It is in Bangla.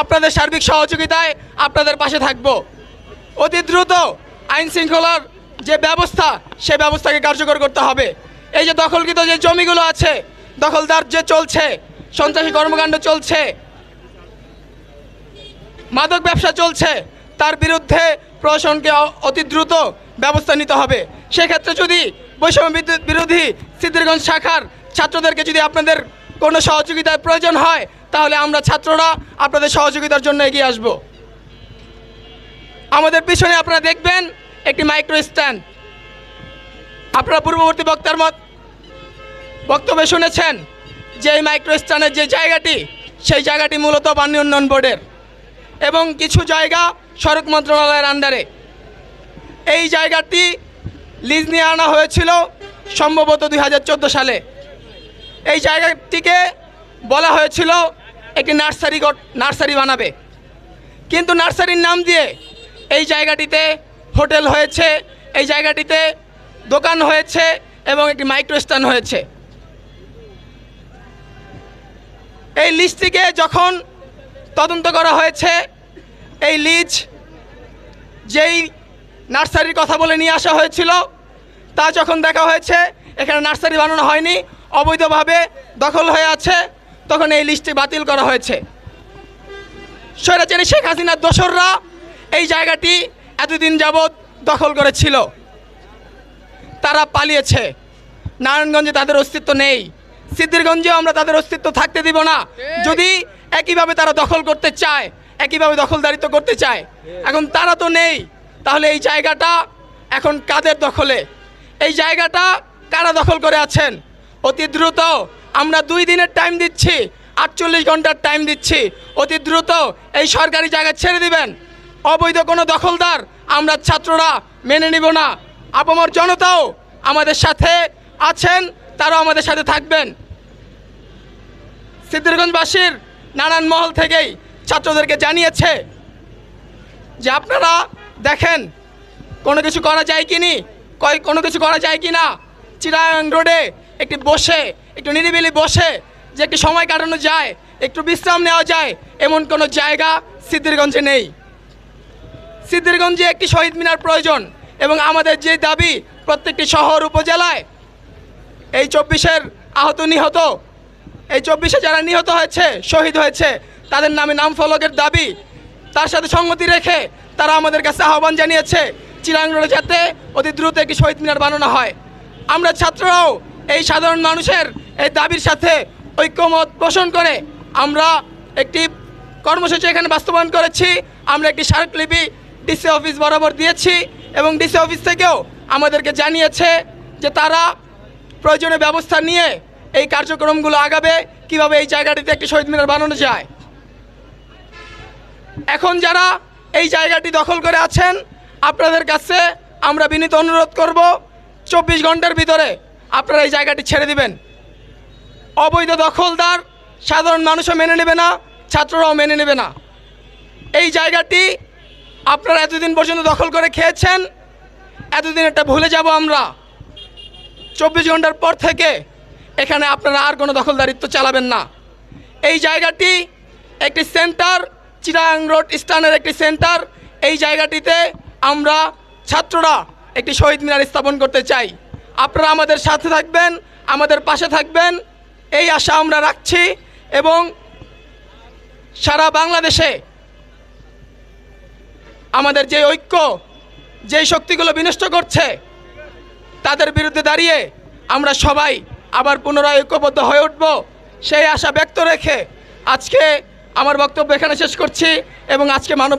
আপনাদের সার্বিক সহযোগিতায় আপনাদের পাশে থাকব। অতি দ্রুত আইন শৃঙ্খলার যে ব্যবস্থা, সে ব্যবস্থাকে কার্যকর করতে হবে। এই যে দখলকৃত যে জমিগুলো আছে, দখলদার যে চলছে, সন্ত্রাসী কর্মকাণ্ড চলছে, মাদক ব্যবসা চলছে, তার বিরুদ্ধে প্রশাসনকে অতি দ্রুত ব্যবস্থা নিতে হবে। সেক্ষেত্রে যদি বৈষম্য বিরোধী সিদ্ধিরগঞ্জ শাখার ছাত্রদেরকে যদি আপনাদের কোনো সহযোগিতার প্রয়োজন হয়, তাহলে আমরা ছাত্ররা আপনাদের সহযোগিতার জন্য এগিয়ে আসব। আমাদের পিছনে আপনারা দেখবেন একটি মাইক্রো স্ট্যান্ড। আপনারা পূর্ববর্তী বক্তার মত বক্তব্যে শুনেছেন যে এই মাইক্রো স্ট্যান্ডের যে জায়গাটি, সেই জায়গাটি মূলত পানি উন্নয়ন বোর্ডের এবং কিছু জায়গা সড়ক মন্ত্রণালয়ের আন্ডারে। এই জায়গাটি লিজ নিয়ে আনা হয়েছিল সম্ভবত দুই হাজার চোদ্দ সালে। এই জায়গাটিকে বলা হয়েছিল একটি নার্সারি নার্সারি বানাবে। কিন্তু নার্সারির নাম দিয়ে এই জায়গাটিতে হোটেল হয়েছে, এই জায়গাটিতে দোকান হয়েছে এবং একটি মাইক্রো স্ট্যান্ড হয়েছে। এই লিস্টটিকে যখন তদন্ত করা হয়েছে, এই লিজ যেই নার্সারির কথা বলে নিয়ে আসা হয়েছিল, তা যখন দেখা হয়েছে, এখানে নার্সারি বানানো হয়নি অবৈধভাবে দখল হয়ে আছে, তখন এই লিস্টটি বাতিল করা হয়েছে। স্বৈরাচারী শেখ হাসিনার দোসররা এই জায়গাটি এতদিন যাবৎ দখল করেছিল। তারা পালিয়েছে। নারায়ণগঞ্জে তাদের অস্তিত্ব নেই। সিদ্ধিরগঞ্জেও আমরা তাদের অস্তিত্ব থাকতে দিব না। যদি একইভাবে তারা দখল করতে চায়, একইভাবে দখলদারিত্ব করতে চায়, এখন তারা তো নেই। তাহলে এই জায়গাটা এখন কাদের দখলে? এই জায়গাটা কারা দখল করে আছেন? অতি দ্রুত আমরা দুই দিনের টাইম দিচ্ছি, আটচল্লিশ ঘণ্টার টাইম দিচ্ছি। অতি দ্রুত এই সরকারি জায়গা ছেড়ে দিবেন। অবৈধ কোনো দখলদার আমরা ছাত্ররা মেনে নিব না। আপামর জনতাও আমাদের সাথে আছেন, তারাও আমাদের সাথে থাকবেন। সিদ্ধিরগঞ্জবাসীর নানান মহল থেকেই ছাত্রদেরকে জানিয়েছে যে আপনারা দেখেন, কোনো কিছু করা যায় কি নি? কয়, কোনো কিছু করা যায় কি না? চিরাং রোডে একটি বসে, একটু নিরিবিলি বসে, যে একটি সময় কাটানো যায়, একটু বিশ্রাম নেওয়া যায়, এমন কোনো জায়গা সিদ্ধিরগঞ্জে নেই। সিদ্ধিরগঞ্জে একটি শহীদ মিনার প্রয়োজন এবং আমাদের যে দাবি, প্রত্যেকটি শহর উপজেলায় এই চব্বিশের আহত নিহত, এই চব্বিশে যারা নিহত হয়েছে, শহীদ হয়েছে, তাদের নামে নাম ফলকের দাবি, তার সাথে সঙ্গতি রেখে তারা আমাদের কাছে আহ্বান জানিয়েছে চিরাঙ্গড়ে যাতে অতি দ্রুত একটি শহীদ মিনার বানানো হয়। আমরা ছাত্ররাও এই সাধারণ মানুষের এই দাবির সাথে ঐক্যমত পোষণ করে আমরা একটি কর্মসূচি এখানে বাস্তবায়ন করেছি। আমরা একটি স্মারকলিপি ডিসি অফিস বরাবর দিয়েছি এবং ডিসি অফিস থেকেও আমাদেরকে জানিয়েছে যে তারা প্রয়োজনীয় ব্যবস্থা নিয়ে এই কার্যক্রমগুলো আগাবে, কীভাবে এই জায়গাটিতে একটি শহীদ মিনার বানানো যায়। এখন যারা এই জায়গাটি দখল করে আছেন, আপনাদের কাছে আমরা বিনীত অনুরোধ করব, চব্বিশ ঘণ্টার ভিতরে আপনারা এই জায়গাটি ছেড়ে দিবেন। অবৈধ দখলদার সাধারণ মানুষও মেনে নেবে না, ছাত্ররাও মেনে নেবে না। এই জায়গাটি আপনারা এতদিন পর্যন্ত দখল করে খেয়েছেন, এতদিন এটা ভুলে যাব আমরা। চব্বিশ ঘণ্টার পর থেকে এখানে আপনারা আর কোনো দখলদারিত্ব চালাবেন না। এই জায়গাটি একটি সেন্টার চিরাং রোড স্টানের একটি সেন্টার। এই জায়গাটিতে আমরা ছাত্ররা একটি শহীদ মিনার স্থাপন করতে চাই। আপনারা আমাদের সাথে থাকবেন, আমাদের পাশে থাকবেন। এই আশা আমরা রাখছি এবং সারা বাংলাদেশে আমাদের যে ঐক্য, যেই শক্তিগুলো বিনষ্ট করছে, তাদের বিরুদ্ধে দাঁড়িয়ে আমরা সবাই আবার পুনরায় ঐক্যবদ্ধ হয়ে উঠব। সেই আশা ব্যক্ত রেখে আজকে আমার বক্তব্য এখানে শেষ করছি এবং আজকে মানব